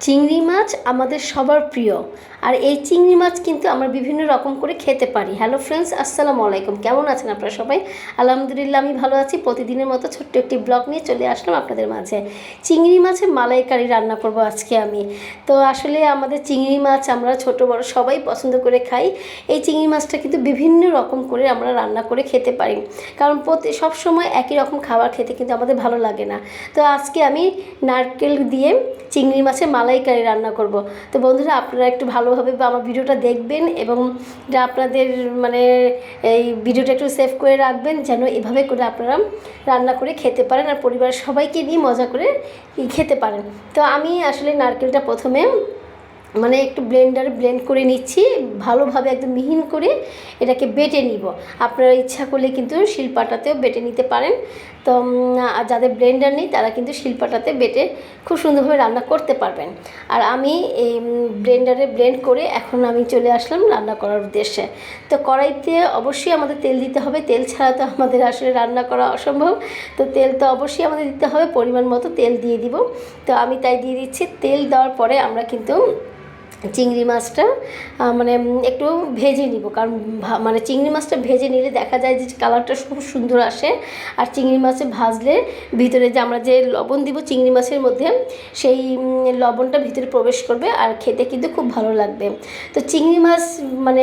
চিংড়ি মাছ আমাদের সবার প্রিয়। আর এই চিংড়ি মাছ কিন্তু আমরা বিভিন্ন রকম করে খেতে পারি। হ্যালো ফ্রেন্ডস আসসালামু আলাইকুম। কেমন আছেন আপনারা সবাই? আলহামদুলিল্লাহ, আমি ভালো আছি। প্রতিদিনের মতো ছোট্ট একটি ব্লগ নিয়ে চলে আসলাম আপনাদের মাঝে। চিংড়ি মাছের মালাইকারি রান্না করব আজকে আমি। তো আসলে আমাদের চিংড়ি মাছ আমরা ছোট, বড় সবাই পছন্দ করে খাই। এই চিংড়ি মাছটা কিন্তু বিভিন্ন রকম করে আমরা রান্না করে খেতে পারি। কারণ প্রতি, সবসময় একই রকম খাবার খেতে কিন্তু আমাদের ভালো লাগে না। তো আজকে আমি নারকেল দিয়ে চিংড়ি মাছের মালাইকারি রান্না করব। তো বন্ধুরা, আপনারা একটু ভালোভাবে আমার ভিডিওটা দেখবেন এবং যা আপনাদের মানে এই ভিডিওটা একটু সেভ করে রাখবেন, যেন এভাবে করে আপনারা রান্না করে খেতে পারেন আর পরিবারের সবাইকে নিয়ে মজা করে খেতে পারেন। তো আমি আসলে নারকেলটা প্রথমে মানে একটু ব্লেন্ডারে ব্লেন্ড করে নিচ্ছি, ভালোভাবে একদম মিহিন করে এটাকে বেটে নিব। আপনারা ইচ্ছা করলে কিন্তু শিলপাটাতেও বেটে নিতে পারেন। তো আর যাদের ব্লেন্ডার নেই, তারা কিন্তু শিলপাটাতে বেটে খুব সুন্দরভাবে রান্না করতে পারবেন। আর আমি এই ব্লেন্ডারে ব্লেন্ড করে এখন আমি চলে আসলাম রান্না করার উদ্দেশ্যে। তো কড়াইতে অবশ্যই আমাদের তেল দিতে হবে। তেল ছাড়া তো আমাদের আসলে রান্না করা অসম্ভব। তো তেল তো অবশ্যই আমাদের দিতে হবে। পরিমাণ মতো তেল দিয়ে দিব। তো আমি তাই দিয়ে দিচ্ছি। তেল দেওয়ার পরে আমরা কিন্তু চিংড়ি মাছটা মানে একটু ভেজে নিব। কারণ মানে চিংড়ি মাছটা ভেজে নিলে দেখা যায় যে কালারটা খুব সুন্দর আসে। আর চিংড়ি মাছে ভাজলে ভিতরে যে আমরা যে লবণ দিব চিংড়ি মাছের মধ্যে, সেই লবণটা ভিতরে প্রবেশ করবে আর খেতে কিন্তু খুব ভালো লাগবে। তো চিংড়ি মাছ মানে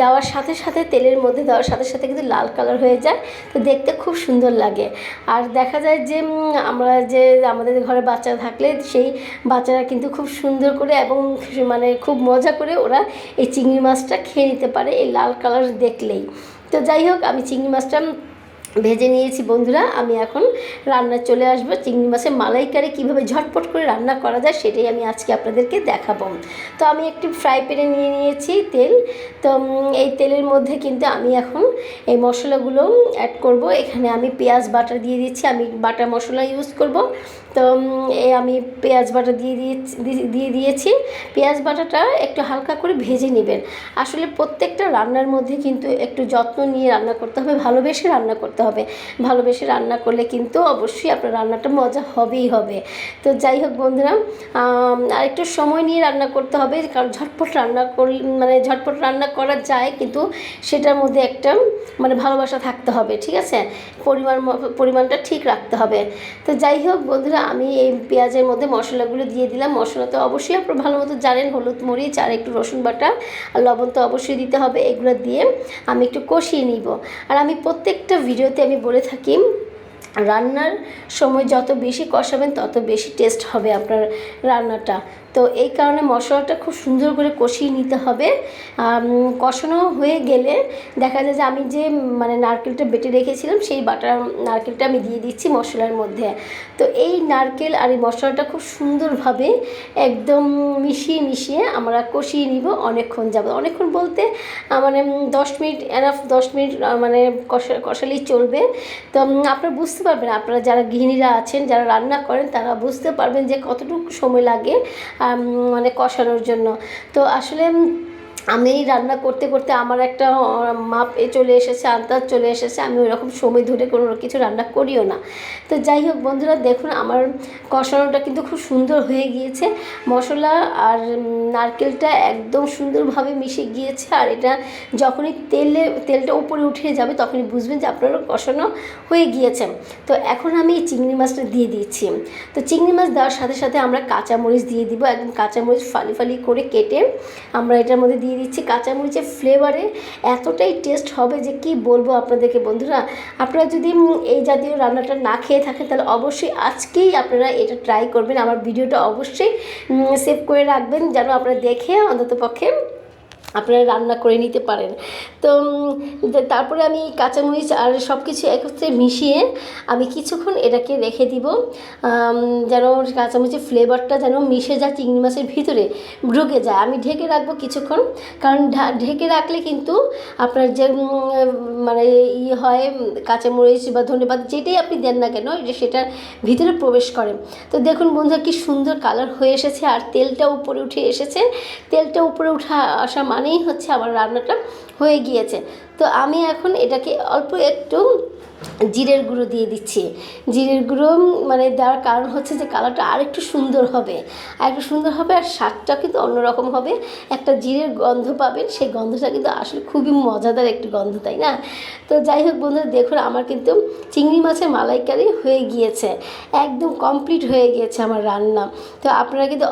দেওয়ার সাথে সাথে, তেলের মধ্যে দেওয়ার সাথে সাথে কিন্তু লাল কালার হয়ে যায়। তো দেখতে খুব সুন্দর লাগে। আর দেখা যায় যে আমরা যে আমাদের ঘরে বাচ্চা থাকলে, সেই বাচ্চারা কিন্তু খুব সুন্দর করে এবং মানে খুব মজা করে ওরা এই চিংড়ি মাছটা খেয়ে নিতে পারে এই লাল কালার দেখলেই। তো যাই হোক, আমি চিংড়ি মাছটা ভেজে নিয়েছি বন্ধুরা, আমি এখন রান্না চলে আসব। চিংড়ি মাছের মালাইকারি কীভাবে ঝটপট করে রান্না করা যায় সেটাই আমি আজকে আপনাদেরকে দেখাবো। তো আমি একটি ফ্রাই প্যানে নিয়ে নিয়েছি তেল। তো এই তেলের মধ্যে কিন্তু আমি এখন এই মশলাগুলো অ্যাড করব। এখানে আমি পেঁয়াজ বাটা দিয়ে দিচ্ছি আমি বাটা মশলা ইউজ করব। তো আমি পেঁয়াজ বাটা দিয়ে দিয়েছি, দি- দিয়ে দিয়েছি। পেঁয়াজ বাটাটা একটু হালকা করে ভেজে নেবেন। আসলে প্রত্যেকটা রান্নার মধ্যে কিন্তু একটু যত্ন নিয়ে রান্না করতে হবে, ভালোবেসে রান্না করতে হবে। ভালোবেসে রান্না করলে কিন্তু অবশ্যই আপনার রান্নাটা মজা হবেই হবে। তো যাই হোক বন্ধুরা আর একটু সময় নিয়ে রান্না করতে হবে, কারণ ঝটপট রান্না কর মানে ঝটপট রান্না করা যায়, কিন্তু সেটার মধ্যে একটা মানে ভালোবাসা থাকতে হবে, ঠিক আছে? পরিমাণ, পরিমাণটা ঠিক রাখতে হবে। তো যাই হোক বন্ধুরা আমি এই পেঁয়াজের মধ্যে মশলাগুলো দিয়ে দিলাম। মশলা তো অবশ্যই আপনারা ভালো মতো জানেন, হলুদ মরিচ আর একটু রসুন বাটা আর লবণ তো অবশ্যই দিতে হবে এগুলো দিয়ে আমি একটু কষিয়ে নিব। আর আমি প্রত্যেকটা ভিডিওতে আমি বলে থাকি, রান্নার সময় যত বেশি কষাবেন তত বেশি টেস্ট হবে আপনার রান্নাটা। তো এই কারণে মশলাটা খুব সুন্দর করে কষিয়ে নিতে হবে। কষানো হয়ে গেলে দেখা যায় যে আমি যে মানে নারকেলটা বেটে রেখেছিলাম, সেই বাটা নারকেলটা আমি দিয়ে দিচ্ছি মশলার মধ্যে। তো এই নারকেল আর এই মশলাটা খুব সুন্দরভাবে একদম মিশিয়ে মিশিয়ে আমরা কষিয়ে নিব অনেকক্ষণ যাবে অনেকক্ষণ বলতে মানে দশ মিনিট এনাফ দশ মিনিট মানে কষা, কষালেই চলবে। তো আপনারা বুঝতে পারবেন, আপনারা যারা গৃহিণীরা আছেন, যারা রান্না করেন, তারা বুঝতে পারবেন যে কতটুকু সময় লাগে। মানে কষানোর জন্য। তো আসলে আমি রান্না করতে করতে আমার একটা মাপ এ চলে এসেছে, আন্দাজ চলে এসেছে, আমি ওইরকম সময় ধরে কোনো কিছু রান্না করিও না। তো যাই হোক বন্ধুরা, দেখুন আমার কষানোটা কিন্তু খুব সুন্দর হয়ে গিয়েছে। মশলা আর নারকেলটা একদম সুন্দরভাবে মিশে গিয়েছে, আর এটা যখনই তেলে, তেলটা উপরে উঠে যাবে তখনই বুঝবেন যে আপনার কষানো হয়ে গিয়েছে। তো এখন আমি এই চিংড়ি মাছটা দিয়ে দিচ্ছি। তো চিংড়ি মাছ দেওয়ার সাথে সাথে আমরা কাঁচামরিচ দিয়ে দিব, একদম কাঁচামরিচ ফালি ফালি করে কেটে আমরা এটার মধ্যে দিয়ে দিচ্ছি কাঁচামরিচের ফ্লেভারে এতটাই টেস্ট হবে যে কি বলব আপনাদেরকে বন্ধুরা। আপনারা যদি এই জাতীয় রান্নাটা না খেয়ে থাকেন, তাহলে অবশ্যই আজকেই আপনারা এটা ট্রাই করবেন। আমার ভিডিওটা অবশ্যই সেভ করে রাখবেন, যেন আপনারা দেখে অন্তত পক্ষে আপনারা রান্না করে নিতে পারেন। তো তারপরে আমি কাঁচামরিচ আর সব কিছু একত্রে মিশিয়ে আমি কিছুক্ষণ এটাকে রেখে দিব। যেন কাঁচামরিচের ফ্লেভারটা যেন মিশে যায়, চিংড়ি মাছের ভিতরে ঢুকে যায়। আমি ঢেকে রাখব কিছুক্ষণ, কারণ ঢেকে রাখলে কিন্তু আপনার যে মানে ই হয়, কাঁচামরিচ বা ধনেপাতা যেটাই আপনি দেন না কেন, যে সেটার ভিতরে প্রবেশ করে। তো দেখুন বন্ধুরা, কি সুন্দর কালার হয়ে এসেছে, আর তেলটা উপরে উঠে এসেছে। তেলটা উপরে উঠা, আসা মানেই হচ্ছে আমার রান্নাটা হয়ে গিয়েছে। তো আমি এখন এটাকে অল্প একটু জিরের গুঁড়ো দিয়ে দিচ্ছি। জিরের গুঁড়ো মানে দেওয়ার কারণ হচ্ছে যে কালারটা আরেকটু সুন্দর হবে। আর একটু সুন্দর হবে আর স্বাদটা কিন্তু অন্যরকম হবে। একটা জিরের গন্ধ পাবেন, সেই গন্ধটা কিন্তু আসলে খুবই মজাদার একটি গন্ধ, তাই না? তো যাই হোক বন্ধুরা, দেখুন আমার কিন্তু চিংড়ি মাছের মালাইকারি হয়ে গিয়েছে। একদম কমপ্লিট হয়ে গিয়েছে আমার রান্না। তো আপনারা কিন্তু